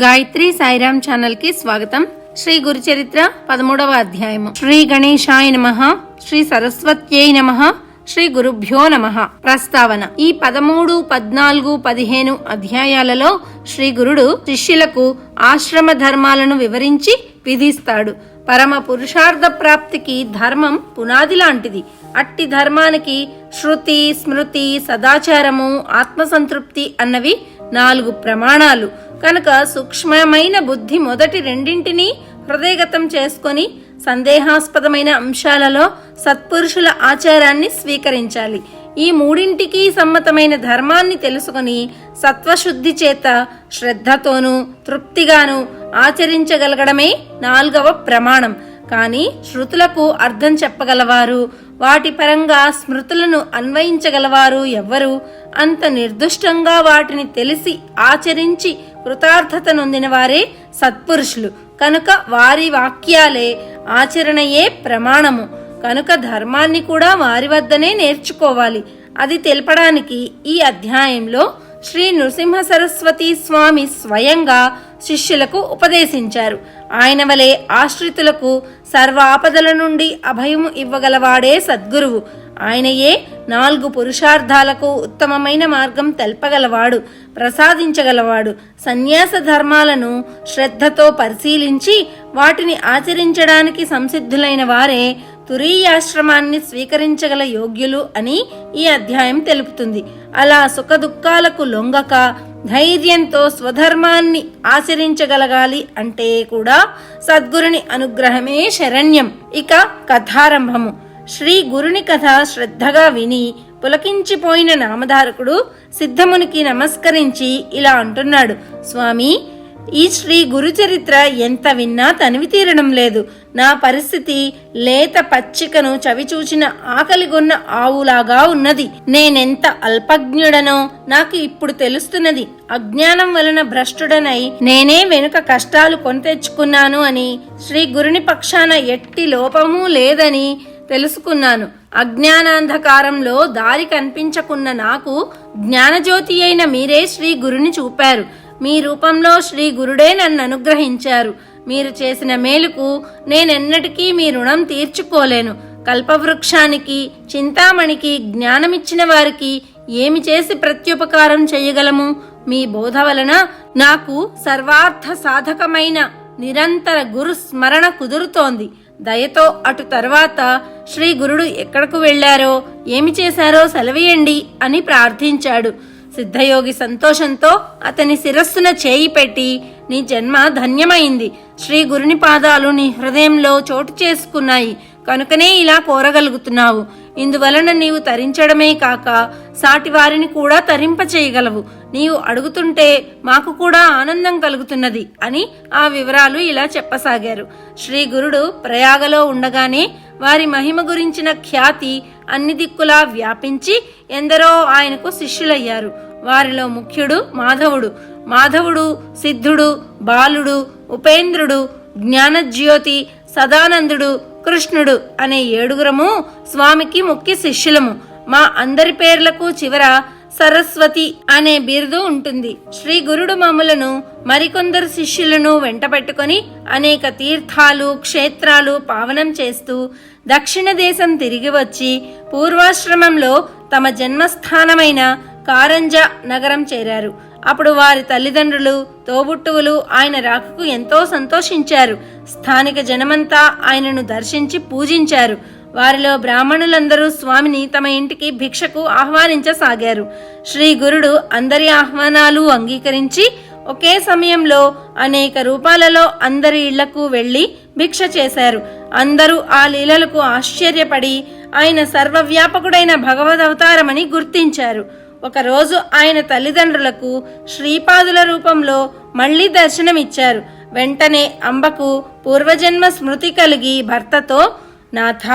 గాయత్రి సాయిరామ్ ఛానల్కి స్వాగతం. శ్రీ గురుచరిత్ర పదమూడవ అధ్యాయము. శ్రీ గణేశాయ నమ. శ్రీ సరస్వత్యై నమ. శ్రీ గురుభ్యో నమ. ప్రస్తావన. ఈ పదమూడు పద్నాలుగు పదిహేను అధ్యాయాలలో శ్రీ గురుడు శిష్యులకు ఆశ్రమ ధర్మాలను వివరించి విధిస్తాడు. పరమ పురుషార్థ ప్రాప్తికి ధర్మం పునాది లాంటిది. అట్టి ధర్మానికి శృతి స్మృతి సదాచారము ఆత్మసంతృప్తి అన్నవి నాలుగు ప్రమాణాలు. కనుక సూక్ష్మమైన బుద్ధి మొదటి రెండింటినీ హృదయగతం చేసుకొని సందేహాస్పదమైన అంశాలలో సత్పురుషుల ఆచారాన్ని స్వీకరించాలి. ఈ మూడింటికి సమ్మతమైన ధర్మాన్ని తెలుసుకొని సత్వశుద్ధి చేత శ్రద్ధతోనూ తృప్తిగాను ఆచరించగలగడమే నాల్గవ ప్రమాణం. కానీ శృతులకు అర్థం చెప్పగలవారు. వాటి పరంగా స్మృతులను అన్వయించగలవారు ఎవ్వరు. అంత నిర్దుష్టంగా వాటిని తెలిసి ఆచరించి కృతార్థత నొందిన వారే సత్పురుషులు. కనుక వారి వాక్యాలే ఆచరణయే ప్రమాణము. కనుక ధర్మాన్ని కూడా వారి వద్దనే నేర్చుకోవాలి. అది తెలపడానికి ఈ అధ్యాయంలో శ్రీ నృసింహ సరస్వతి స్వామి స్వయంగా శిష్యులకు ఉపదేశించారు. ఆయన వలె ఆశ్రితులకు సర్వ ఆపదల నుండి అభయం ఇవ్వగలవాడే సద్గురువు. ఆయనయే నాలుగు పురుషార్థాలకు ఉత్తమమైన మార్గం తెల్పగలవాడు ప్రసాదించగలవాడు. సన్యాస ధర్మాలను శ్రద్ధతో పరిశీలించి వాటిని ఆచరించడానికి సంసిద్ధులైన వారే తురీయాశ్రమాన్ని స్వీకరించగల యోగ్యులు అని ఈ అధ్యాయం తెలుపుతుంది. అలా సుఖదుఖాలకు లొంగక ధైర్యంతో స్వధర్మాన్ని ఆచరించగలగాలి అంటే కూడా సద్గురుని అనుగ్రహమే శరణ్యం. ఇక కథారంభము. శ్రీ గురుని కథ శ్రద్ధగా విని పులకించిపోయిన నామధారకుడు సిద్ధమునికి నమస్కరించి ఇలా అంటున్నాడు. స్వామి ఈ శ్రీ గురు చరిత్ర ఎంత విన్నా తనివి తీరడం లేదు. నా పరిస్థితి లేత పచ్చికను చవిచూచిన ఆకలిగొన్న ఆవులాగా ఉన్నది. నేనెంత అల్పజ్ఞుడనో నాకు ఇప్పుడు తెలుస్తున్నది. అజ్ఞానం వలన భ్రష్టుడనై నేనే వెనుక కష్టాలు కొని తెచ్చుకున్నాను అని శ్రీ గురుని పక్షాన ఎట్టి లోపమూ లేదని తెలుసుకున్నాను. అజ్ఞానాంధకారంలో దారి కనిపించకున్న నాకు జ్ఞానజ్యోతి అయిన మీరే శ్రీ గురుని చూపారు. మీ రూపంలో శ్రీ గురుడే నన్ను అనుగ్రహించారు. మీరు చేసిన మేలుకు నేనెన్నటికీ మీ రుణం తీర్చుకోలేను. కల్పవృక్షానికి చింతామణికి జ్ఞానమిచ్చిన వారికి ఏమి చేసి ప్రత్యుపకారం చేయగలము? మీ బోధ వలన నాకు సర్వార్థ సాధకమైన నిరంతర గురు స్మరణ కుదురుతోంది. దయతో అటు తర్వాత శ్రీ గురుడు ఎక్కడకు వెళ్ళారో ఏమి చేశారో సెలవేయండి అని ప్రార్థించాడు. సిద్ధయోగి సంతోషంతో అతని శిరస్సున చేయి పెట్టి నీ జన్మ ధన్యమైంది. శ్రీ గురుని పాదాలు నీ హృదయంలో చోటు చేసుకున్నాయి. కనుకనే ఇలా కోరగలుగుతున్నావు. ఇందువలన నీవు తరించడమే కాక సాటి వారిని కూడా తరింప చేయగలవు. నీవు అడుగుతుంటే మాకు కూడా ఆనందం కలుగుతున్నది అని ఆ వివరాలు ఇలా చెప్పసాగారు. శ్రీ గురుడు ప్రయాగలో ఉండగానే వారి మహిమ గురించిన ఖ్యాతి అన్ని దిక్కులా వ్యాపించి ఎందరో ఆయనకు శిష్యులయ్యారు. వారిలో ముఖ్యుడు మాధవుడు. మాధవుడు సిద్ధుడు బాలుడు ఉపేంద్రుడు జ్ఞానజ్యోతి సదానందుడు కృష్ణుడు అనే ఏడుగురము స్వామికి ముఖ్య శిష్యులము. మా అందరి పేర్లకు చివర సరస్వతి అనే బిరుదు ఉంటుంది. శ్రీ గురుడు మమ్ములను మరికొందరు శిష్యులను వెంటబెట్టుకుని అనేక తీర్థాలు క్షేత్రాలు పావనం చేస్తూ దక్షిణ దేశం తిరిగి వచ్చి పూర్వాశ్రమంలో తమ జన్మస్థానమైన కారంజ నగరం చేరారు. అప్పుడు వారి తల్లిదండ్రులు తోబుట్టువులు ఆయన రాకకు ఎంతో సంతోషించారు. స్థానిక జనమంతా ఆయనను దర్శించి పూజించారు. వారిలో బ్రాహ్మణులందరూ స్వామిని తమ ఇంటికి భిక్షకు ఆహ్వానించసాగారు. శ్రీ గురుడు అందరి ఆహ్వానాలు అంగీకరించి ఒకే సమయంలో అనేక రూపాలలో అందరి ఇళ్ళకు వెళ్ళి భిక్ష చేశారు. అందరూ ఆ లీలలకు ఆశ్చర్యపడి ఆయన సర్వవ్యాపకుడైన భగవద్ అవతారమని గుర్తించారు. ఒకరోజు ఆయన తల్లిదండ్రులకు శ్రీపాదుల రూపంలో మళ్ళీ దర్శనమిచ్చారు. వెంటనే అంబకు పూర్వజన్మ స్మృతి కలిగి భర్తతో నాథ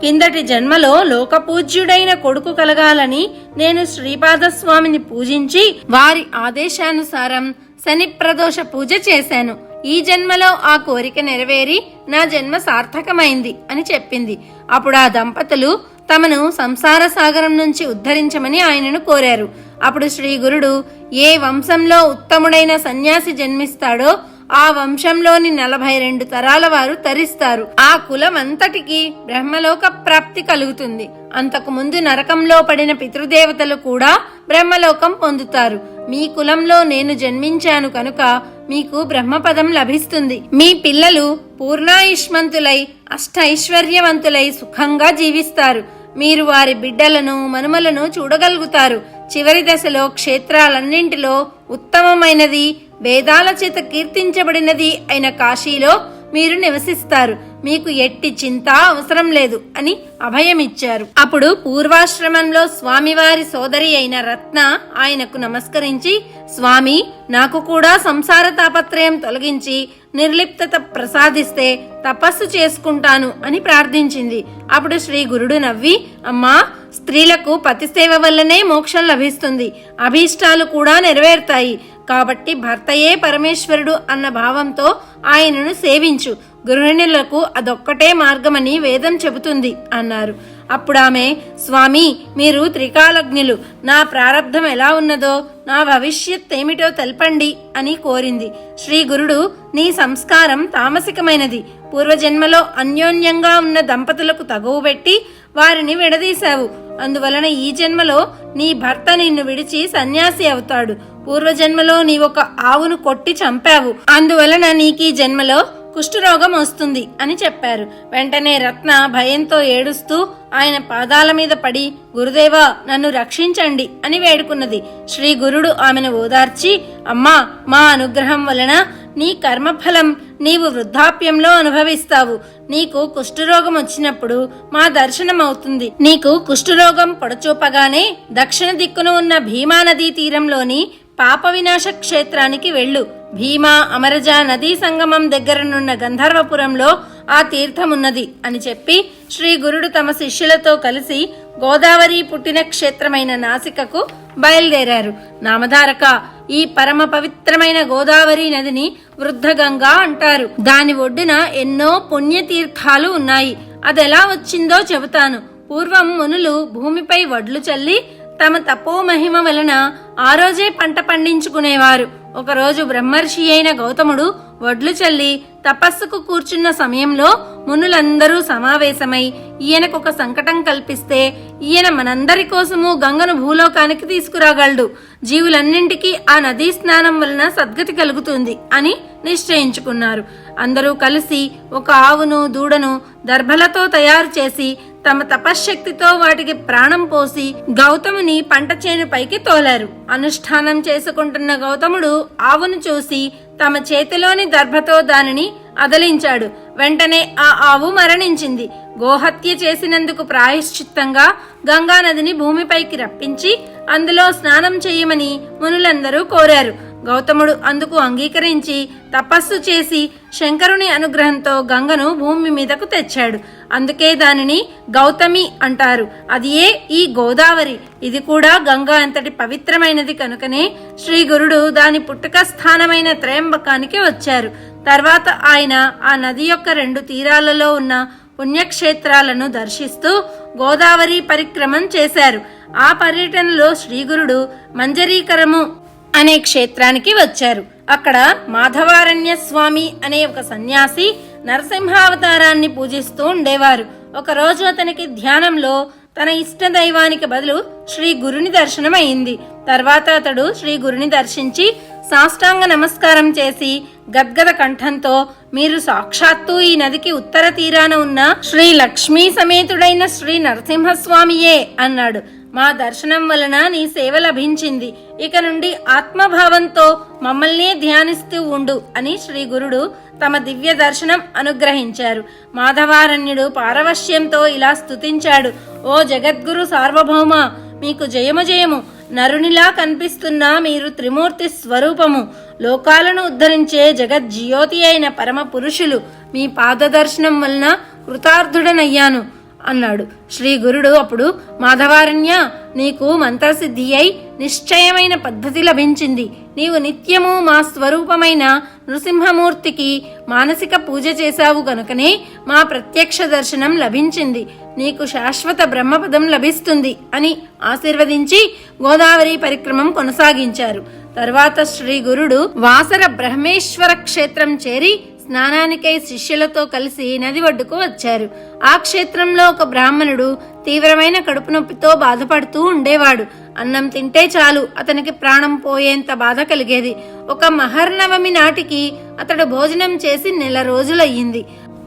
కిందటి జన్మలో లోకపూజ్యుడైన కొడుకు కలగాలని నేను శ్రీపాదస్వామిని పూజించి వారి ఆదేశానుసారం శని ప్రదోష పూజ చేశాను. ఈ జన్మలో ఆ కోరిక నెరవేరి నా జన్మ సార్థకమైంది అని చెప్పింది. అప్పుడు ఆ దంపతులు తమను సంసార సాగరం నుంచి ఉద్ధరించమని ఆయనను కోరారు. అప్పుడు శ్రీ గురుడు ఏ వంశంలో ఉత్తముడైన సన్యాసి జన్మిస్తాడో ఆ వంశంలోని నలభై రెండు తరాల వారు తరిస్తారు. ఆ కులం అంతటికి బ్రహ్మలోక ప్రాప్తి కలుగుతుంది. అంతకు ముందు నరకంలో పడిన పితృదేవతలు కూడా బ్రహ్మలోకం పొందుతారు. మీ కులంలో నేను జన్మించాను కనుక మీకు బ్రహ్మపదం లభిస్తుంది. మీ పిల్లలు పూర్ణాయుష్మంతులై అష్టైశ్వర్యవంతులై సుఖంగా జీవిస్తారు. మీరు వారి బిడ్డలను మనుమలను చూడగలుగుతారు. చివరి దశలో క్షేత్రాలన్నింటిలో ఉత్తమమైనది వేదాల చేత కీర్తించబడినది అయిన కాశీలో మీరు నివసిస్తారు. మీకు ఎట్టి చింత అవసరం లేదు అని అభయమిచ్చారు. అప్పుడు పూర్వాశ్రమంలో స్వామివారి సోదరి అయిన రత్న ఆయనకు నమస్కరించి స్వామి నాకు కూడా సంసార తాపత్రయం తొలగించి నిర్లిప్తత ప్రసాదిస్తే తపస్సు చేసుకుంటాను అని ప్రార్థించింది. అప్పుడు శ్రీ గురుడు నవ్వి అమ్మా స్త్రీలకు పతిసేవ వల్లనే మోక్షం లభిస్తుంది. అభీష్టాలు కూడా నెరవేరుతాయి. కాబట్టి భర్తయే పరమేశ్వరుడు అన్న భావంతో ఆయనను సేవించు. గృహిణులకు అదొక్కటే మార్గమని వేదం చెబుతుంది అన్నారు. అప్పుడు ఆమె స్వామి మీరు త్రికాలజ్ఞులు నా ప్రారంధం ఎలా ఉన్నదో నా భవిష్యత్ ఏమిటో తెలపండి అని కోరింది. శ్రీ గురుడు నీ సంస్కారం తామసికమైనది. పూర్వజన్మలో అన్యోన్యంగా ఉన్న దంపతులకు తగువ పెట్టి వారిని విడదీశావు. అందువలన ఈ జన్మలో నీ భర్త నిన్ను విడిచి సన్యాసి అవుతాడు. పూర్వజన్మలో నీ ఒక ఆవును కొట్టి చంపావు. అందువలన నీకీ జన్మలో కుష్ఠరోగం వస్తుంది అని చెప్పారు. వెంటనే రత్న భయంతో ఏడుస్తూ ఆయన పాదాల మీద పడి గురుదేవా నన్ను రక్షించండి అని వేడుకున్నది. శ్రీ గురుడు ఆమెను ఓదార్చి అమ్మా మా అనుగ్రహం వలన నీ కర్మఫలం నీవు వృద్ధాప్యంలో అనుభవిస్తావు. నీకు కుష్ఠరోగం వచ్చినప్పుడు మా దర్శనం అవుతుంది నీకు కుష్ఠరోగం పొడచూపగానే దక్షిణ దిక్కున ఉన్న భీమా నదీ తీరంలోని పాప వినాశ క్షేత్రానికి వెళ్ళు. భీమా అమరజ నదీ సంగమం దగ్గరనున్న గంధర్వపురంలో ఆ తీర్థమున్నది అని చెప్పి శ్రీ గురుడు తమ శిష్యులతో కలిసి గోదావరి పుట్టిన క్షేత్రమైన నాసికకు బయలుదేరారు. నామధారక ఈ పరమ పవిత్రమైన గోదావరి నదిని వృద్ధగంగా అంటారు. దాని ఒడ్డున ఎన్నో పుణ్యతీర్థాలు ఉన్నాయి. అదెలా వచ్చిందో చెబుతాను. పూర్వం మునులు భూమిపై వడ్లు చల్లి తమ తపో మహిమ వలన ఆ రోజే పంట పండించుకునేవారు. ఒకరోజు బ్రహ్మర్షి అయిన గౌతముడు వడ్లు చల్లి తపస్సుకు కూర్చున్న సమయంలో మునులందరూ సమావేశమై ఈయనకొక సంకటం కల్పిస్తే ఈయన మనందరి కోసము గంగను భూలోకానికి తీసుకురాగలడు. జీవులన్నింటికీ ఆ నదీ స్నానం వలన సద్గతి కలుగుతుంది అని నిశ్చయించుకున్నారు. అందరూ కలిసి ఒక ఆవును దూడను దర్భలతో తయారు చేసి తమ తపశ్శక్తితో వాటికి ప్రాణం పోసి గౌతముని పంట చేను పైకి తోలారు. అనుష్ఠానం చేసుకుంటున్న గౌతముడు ఆవును చూసి తమ చేతిలోని దర్భతో దానిని అదలించాడు. వెంటనే ఆ ఆవు మరణించింది. గోహత్య చేసినందుకు ప్రాయశ్చిత్తంగా గంగానదిని భూమిపైకి రప్పించి అందులో స్నానం చేయమని మునులందరూ కోరారు. గౌతముడు అందుకు అంగీకరించి తపస్సు చేసి శంకరుని అనుగ్రహంతో గంగను భూమి మీదకు తెచ్చాడు. అందుకే దానిని గౌతమి అంటారు. అది ఏ? ఈ గోదావరి. ఇది కూడా గంగా అంతటి పవిత్రమైనది కనుకనే శ్రీ గురుడు దాని పుట్టుక స్థానమైన త్రయంబకానికి వచ్చారు. తర్వాత ఆయన ఆ నది యొక్క రెండు తీరాలలో ఉన్న పుణ్యక్షేత్రాలను దర్శిస్తూ గోదావరి పరిక్రమం చేశారు. ఆ పర్యటనలో శ్రీగురుడు మంజరీకరము అనే క్షేత్రానికి వచ్చారు. అక్కడ మాధవారణ్య స్వామి అనే ఒక సన్యాసి నరసింహావతారాన్ని పూజిస్తూ ఉండేవారు. ఒకరోజు అతనికి ధ్యానంలో తన ఇష్ట దైవానికి బదులు శ్రీ గురుని దర్శనం అయింది తర్వాత అతడు శ్రీ గురుని దర్శించి సాష్టాంగ నమస్కారం చేసి గద్గద కంఠంతో మీరు సాక్షాత్తు ఈ నదికి ఉత్తర తీరాన ఉన్న శ్రీ లక్ష్మీ సమేతుడైన శ్రీ నరసింహస్వామియే అన్నాడు. మా దర్శనం వలన నీ సేవ లభించింది. ఇక నుండి ఆత్మభావంతో మమ్మల్నే ధ్యానిస్తూ ఉండు అని శ్రీ గురుడు తమ దివ్య దర్శనం అనుగ్రహించారు. మాధవారణ్యుడు పారవశ్యంతో ఇలా స్తుతించాడు. ఓ జగద్గురు సార్వభౌమ మీకు జయము జయము. నరునిలా కనిపిస్తున్న మీరు త్రిమూర్తి స్వరూపము. లోకాలను ఉద్ధరించే జగజ్జ్యోతి అయిన పరమ పురుషులు మీ పాదదర్శనం వలన కృతార్థుడనయ్యాను అన్నాడు. శ్రీ గురుడు అప్పుడు మాధవారణ్య నీకు మంత్రసిద్ధి అయి నిశ్చయమైన పద్ధతి లభించింది. నీవు నిత్యము మా స్వరూపమైన నృసింహమూర్తికి మానసిక పూజ చేశావు గనుకనే మా ప్రత్యక్ష దర్శనం లభించింది. నీకు శాశ్వత బ్రహ్మపదం లభిస్తుంది అని ఆశీర్వదించి గోదావరి పరిక్రమం కొనసాగించారు. తర్వాత శ్రీ గురుడు వాసర బ్రహ్మేశ్వర క్షేత్రం చేరి స్నానానికై శిష్యులతో కలిసి నది ఒడ్డుకు వచ్చారు. ఆ క్షేత్రంలో ఒక బ్రాహ్మణుడు తీవ్రమైన కడుపు నొప్పితో బాధపడుతూ ఉండేవాడు. అన్నం తింటే చాలు అతనికి ప్రాణం పోయేంత బాధ కలిగేది. ఒక మహర్నవమి నాటికి అతడు భోజనం చేసి నెల రోజులయ్యింది.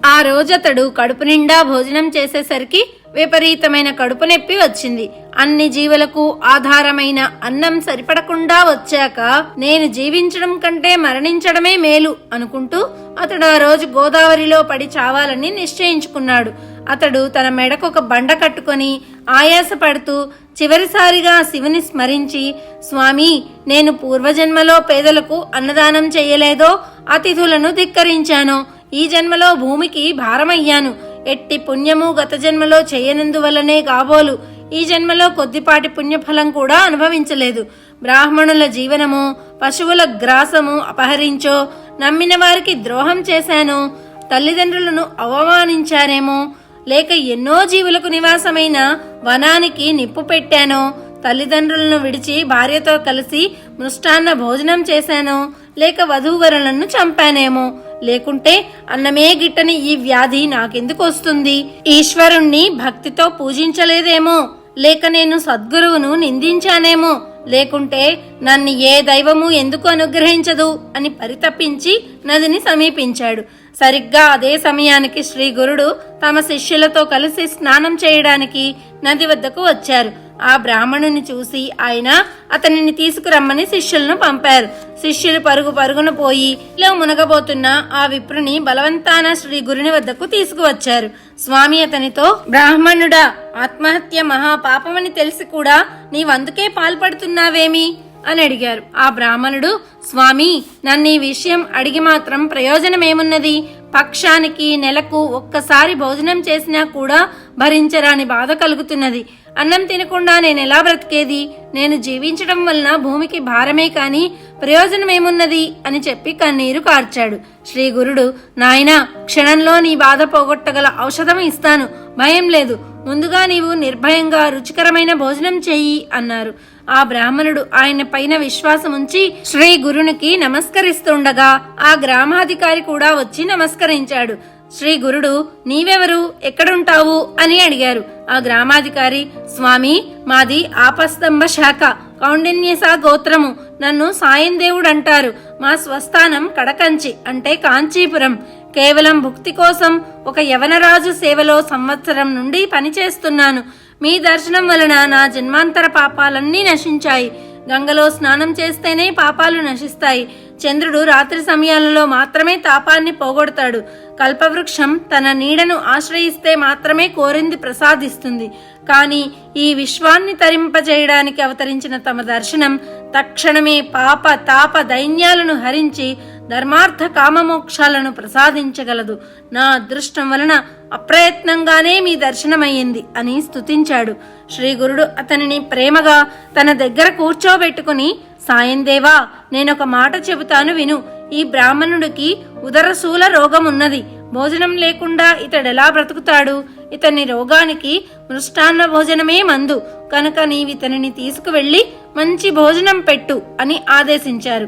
ఆ రోజు అతడు కడుపు నిండా భోజనం చేసేసరికి విపరీతమైన కడుపు నొప్పి వచ్చింది. అన్ని జీవులకు ఆధారమైన అన్నం సరిపడకుండా వచ్చాక నేను జీవించడం కంటే మరణించడమే మేలు అనుకుంటూ అతడు ఆ రోజు గోదావరిలో పడి చావాలని నిశ్చయించుకున్నాడు. అతడు తన మెడకు ఒక బండ కట్టుకొని ఆయాసపడుతూ చివరిసారిగా శివుని స్మరించి స్వామి నేను పూర్వజన్మలో పేదలకు అన్నదానం చేయలేదో అతిథులను ధిక్కరించానో. ఈ జన్మలో భూమికి భారమయ్యాను. ఎట్టి పుణ్యము గత జన్మలో చేయనందువల్లనే కాబోలు. ఈ జన్మలో కొద్దిపాటి పుణ్యఫలం కూడా అనుభవించలేదు. బ్రాహ్మణుల జీవనము పశువుల గ్రాసము అపహరించో నమ్మిన వారికి ద్రోహం చేశానో తల్లిదండ్రులను అవమానించానేమో లేక ఎన్నో జీవులకు నివాసమైన వనానికి నిప్పు పెట్టానో తల్లిదండ్రులను విడిచి భార్యతో కలిసి మృష్టాన్న భోజనం చేశానో లేక వధూవరులను చంపానేమో లేకుంటే అన్నమే గిట్టని ఈ వ్యాధి నాకెందుకు వస్తుంది? ఈశ్వరుణ్ణి భక్తితో పూజించలేదేమో లేక నేను సద్గురువును నిందించానేమో లేకుంటే నన్ను ఏ దైవము ఎందుకు అనుగ్రహించదు అని పరితపించి నదిని సమీపించాడు. సరిగ్గా అదే సమయానికి శ్రీ గురుడు తమ శిష్యులతో కలిసి స్నానం చేయడానికి నది వద్దకు వచ్చారు. ఆ బ్రాహ్మణుని చూసి ఆయన అతనిని తీసుకురమ్మని శిష్యులను పంపారు. శిష్యులు పరుగు పరుగున పోయి లో మునగబోతున్న ఆ విప్రుని బలవంతాన శ్రీ గురుని వద్దకు తీసుకువచ్చారు. స్వామి అతనితో బ్రాహ్మణుడా ఆత్మహత్య మహాపాపమని తెలిసి కూడా నీవందుకే పాల్పడుతున్నావేమి? అని అడిగారు. ఆ బ్రాహ్మణుడు స్వామి నన్ను ఈ విషయం అడిగి మాత్రం ప్రయోజనమేమున్నది? పక్షానికి నెలకు ఒక్కసారి భోజనం చేసినా కూడా భరించరాని బాధ కలుగుతున్నది. అన్నం తినకుండా నేను ఎలా బ్రతికేది? నేను జీవించడం వలన భూమికి భారమే కాని ప్రయోజనమేమున్నది? అని చెప్పి కన్నీరు కార్చాడు. శ్రీ గురుడు నాయనా క్షణంలో నీ బాధ పోగొట్టగల ఔషధం ఇస్తాను. భయం లేదు. ముందుగా నీవు నిర్భయంగా రుచికరమైన భోజనం చెయ్యి అన్నారు. ఆ బ్రాహ్మణుడు ఆయన పైన విశ్వాసం ఉంచి శ్రీ గురునికి నమస్కరిస్తుండగా ఆ గ్రామాధికారి కూడా వచ్చి నమస్కరించాడు. శ్రీ గురుడు నీవెవరు? ఎక్కడుంటావు? అని అడిగారు. ఆ గ్రామాధికారి స్వామి మాది ఆపస్తంభ శాఖ కౌండిన్యస గోత్రము. నన్ను సాయం దేవుడు అంటారు మా స్వస్థానం కడకంచి అంటే కాంచీపురం. కేవలం భుక్తి కోసం ఒక యవనరాజు సేవలో సంవత్సరం నుండి పనిచేస్తున్నాను. మీ దర్శనం వలన నా జన్మాంతర పాపాలన్నీ నశించాయి. గంగలో స్నానం చేస్తేనే పాపాలు నశిస్తాయి. చంద్రుడు రాత్రి సమయాలలో మాత్రమే తాపాన్ని పోగొడతాడు. కల్పవృక్షం తన నీడను ఆశ్రయిస్తే మాత్రమే కోరింది ప్రసాదిస్తుంది. కానీ ఈ విశ్వాన్ని తరింపజేయడానికి అవతరించిన తమ దర్శనం తక్షణమే పాప తాప దైన్యాలను హరించి ధర్మార్థ కామమోక్షాలను ప్రసాదించగలదు. నా అదృష్టం వలన అప్రయత్నంగానే మీ దర్శనమయ్యింది అని స్తుతించాడు. శ్రీ గురుడు అతనిని ప్రేమగా తన దగ్గర కూర్చోబెట్టుకుని సాయందేవా నేనొక మాట చెబుతాను విను. ఈ బ్రాహ్మణుడికి ఉదరశూల రోగమున్నది. భోజనం లేకుండా ఇతడెలా బ్రతుకుతాడు? ఇతని రోగానికి మృష్టాన్న భోజనమే మందు. కనుక నీవితనిని తీసుకువెళ్ళి మంచి భోజనం పెట్టు అని ఆదేశించారు.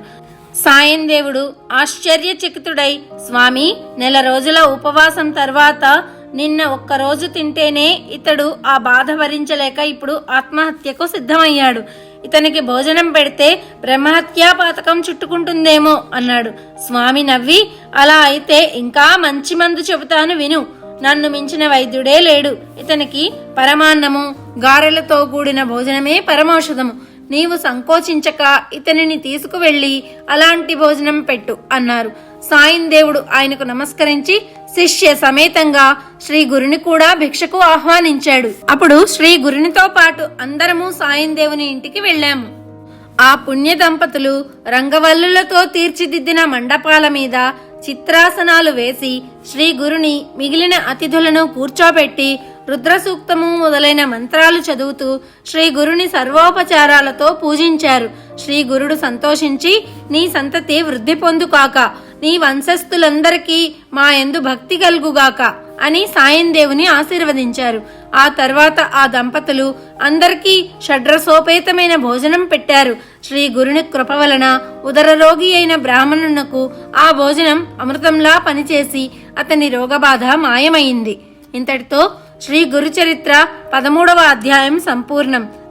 సాయం దేవుడు ఆశ్చర్యచకితుడై స్వామి నెల రోజుల ఉపవాసం తర్వాత నిన్న ఒక్క రోజు తింటేనే ఇతడు ఆ బాధ భరించలేక ఇప్పుడు ఆత్మహత్యకు సిద్ధమయ్యాడు. ఇతనికి భోజనం పెడితే బ్రహ్మహత్యా పాతకం చుట్టుకుంటుందేమో అన్నాడు. స్వామి నవ్వి అలా అయితే ఇంకా మంచి మందు చెబుతాను విను. నన్ను మించిన వైద్యుడే లేడు. ఇతనికి పరమాన్నము గారెలతో కూడిన భోజనమే పరమౌషధము. నీవు సంకోచించక ఇతనిని తీసుకువెళ్ళి అలాంటి భోజనం పెట్టు అన్నారు. సాయిన్ దేవుడు ఆయనకు నమస్కరించి శిష్య సమేతంగా శ్రీ గురుని కూడా భిక్షకు ఆహ్వానించాడు. అప్పుడు శ్రీ గురునితో పాటు అందరము సాయం దేవుని ఇంటికి వెళ్ళాము. ఆ పుణ్య దంపతులు రంగవల్లులతో తీర్చిదిద్దిన మండపాల మీద చిత్రాసనాలు వేసి శ్రీ గురుని మిగిలిన అతిథులను కూర్చోబెట్టి రుద్రసూక్తము మొదలైన మంత్రాలు చదువుతూ శ్రీ గురుని సర్వోపచారాలతో పూజించారు. శ్రీ గురుడు సంతోషించి నీ సంతతి వృద్ధి పొందుకాక నీ వంశస్థులందరికీ మా యందు భక్తి కలుగుగాక అని సాయం దేవుని ఆశీర్వదించారు. ఆ తర్వాత ఆ దంపతులు అందరికీ షడ్రసోపేతమైన భోజనం పెట్టారు. శ్రీ గురుని కృప వలన ఉదర రోగి అయిన బ్రాహ్మణునకు ఆ భోజనం అమృతంలా పనిచేసి అతని రోగబాధ మాయమైంది. ఇంతటితో శ్రీ గురుచరిత్ర పదమూడవ అధ్యాయం సంపూర్ణం.